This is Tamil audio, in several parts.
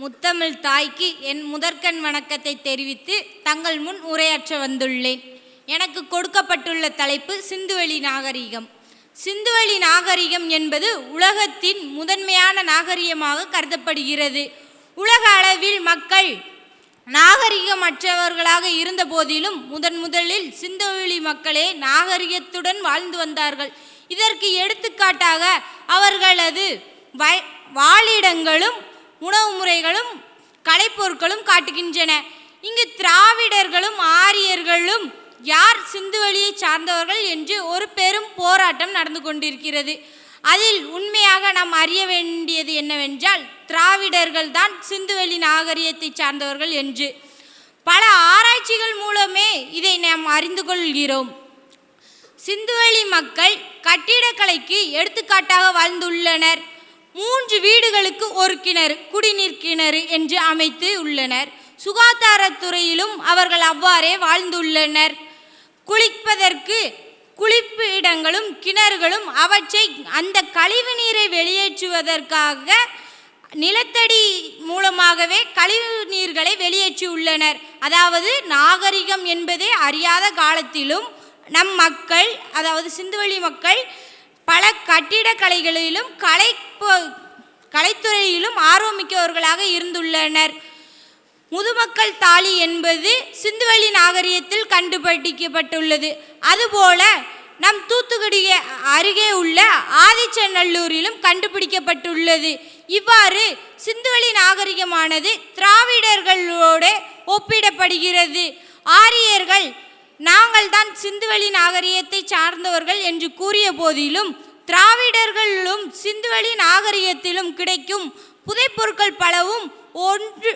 முத்தமிழ் தாய்க்கு என் முதற்கண் வணக்கத்தை தெரிவித்து தங்கள் முன் உரையாற்ற வந்துள்ளேன். எனக்கு கொடுக்கப்பட்டுள்ள தலைப்பு சிந்துவெளி நாகரிகம். சிந்துவெளி நாகரிகம் என்பது உலகத்தின் முதன்மையான நாகரிகமாக கருதப்படுகிறது. உலக அளவில் மக்கள் நாகரிகமற்றவர்களாக இருந்த போதிலும் முதன் முதலில் சிந்துவெளி மக்களே நாகரிகத்துடன் வாழ்ந்து வந்தார்கள். இதற்கு எடுத்துக்காட்டாக அவர்களது வாழிடங்களும் உணவு முறைகளும் கலைப்பொருட்களும் காட்டுகின்றன. இங்கு திராவிடர்களும் ஆரியர்களும் யார் சிந்துவெளியை சார்ந்தவர்கள் என்று ஒரு பெரும் போராட்டம் நடந்து கொண்டிருக்கிறது. அதில் உண்மையாக நாம் அறிய வேண்டியது என்னவென்றால் திராவிடர்கள் தான் சிந்துவெளி நாகரிகத்தை சார்ந்தவர்கள் என்று. பல ஆராய்ச்சிகள் மூலமே இதை நாம் அறிந்து கொள்கிறோம். சிந்துவெளி மக்கள் கட்டிடக்கலைக்கு எடுத்துக்காட்டாக வாழ்ந்துள்ளனர். மூன்று வீடுகளுக்கு ஒரு கிணறு குடிநீர் கிணறு என்று அமைத்து உள்ளனர். சுகாதாரத்துறையிலும் அவர்கள் அவ்வாறே வாழ்ந்துள்ளனர். குளிப்பதற்கு குளிப்பிடங்களும் கிணறுகளும் அவற்றை அந்த கழிவு நீரை வெளியேற்றுவதற்காக நிலத்தடி மூலமாகவே கழிவு நீர்களை வெளியேற்றியுள்ளனர். அதாவது நாகரிகம் என்பதே அறியாத காலத்திலும் நம் மக்கள் அதாவது சிந்துவெளி மக்கள் பல கட்டிடக்கலைகளிலும் கலை கலைத்துறையிலும் ஆர்வமிக்கவர்களாக இருந்துள்ளனர். முதுமக்கள் தாலி என்பது சிந்துவெளி நாகரிகத்தில் கண்டுபிடிக்கப்பட்டுள்ளது. அதுபோல நம் தூத்துக்குடி அருகே உள்ள ஆதிச்சநல்லூரிலும் கண்டுபிடிக்கப்பட்டுள்ளது. இவ்வாறு சிந்துவெளி நாகரிகமானது திராவிடர்களோடு ஒப்பிடப்படுகிறது. ஆரியர்கள் நாங்கள் தான் சிந்துவெளி நாகரிகத்தை சார்ந்தவர்கள் என்று கூறிய போதிலும் திராவிடர்கள் சிந்துவெளி நாகரிகத்திலும் கிடைக்கும் புதைப்பொருட்கள் பலவும் ஒன்று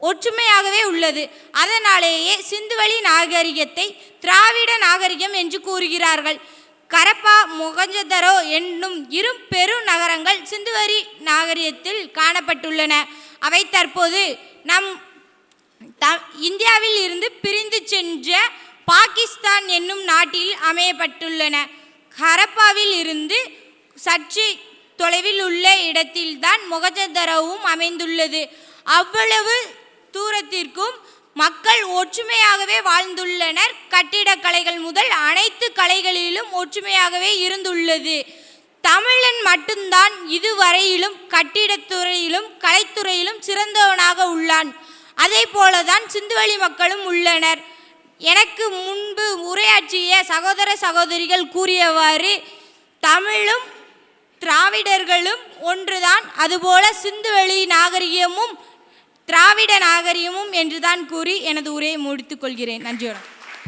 ஒற்றுமையாகவே உள்ளது. அதனாலேயே சிந்துவெளி நாகரிகத்தை திராவிட நாகரிகம் என்று கூறுகிறார்கள். கரப்பா மொகஞ்சதரோ என்னும் இரு பெரு நகரங்கள் சிந்துவெளி நாகரிகத்தில் காணப்பட்டுள்ளன. அவை தற்போது நம் த இந்தியாவில் இருந்து பிரிந்து சென்ற பாகிஸ்தான் என்னும் நாட்டில் அமையப்பட்டுள்ளன. ஹரப்பாவில் இருந்து சற்று தொலைவில் உள்ள இடத்தில்தான் மொகஜதரவும் அமைந்துள்ளது. அவ்வளவு தூரத்திற்கும் மக்கள் ஒற்றுமையாகவே வாழ்ந்துள்ளனர். கட்டிடக்கலைகள் முதல் அனைத்து கலைகளிலும் ஒற்றுமையாகவே இருந்துள்ளது. தமிழன் மட்டும்தான் இதுவரையிலும் கட்டிடத்துறையிலும் கலைத்துறையிலும் சிறந்தவனாக உள்ளான். அதே போலதான் சிந்துவெளி மக்களும் உள்ளனர். எனக்கு முன்பு உரையாற்றிய சகோதர சகோதரிகள் கூறியவாறு தமிழும் திராவிடர்களும் ஒன்றுதான். அதுபோல சிந்துவெளி நாகரிகமும் திராவிட நாகரிகமும் என்றுதான் கூறி எனது உரையை முடித்துக் கொள்கிறேன். நன்றி வணக்கம்.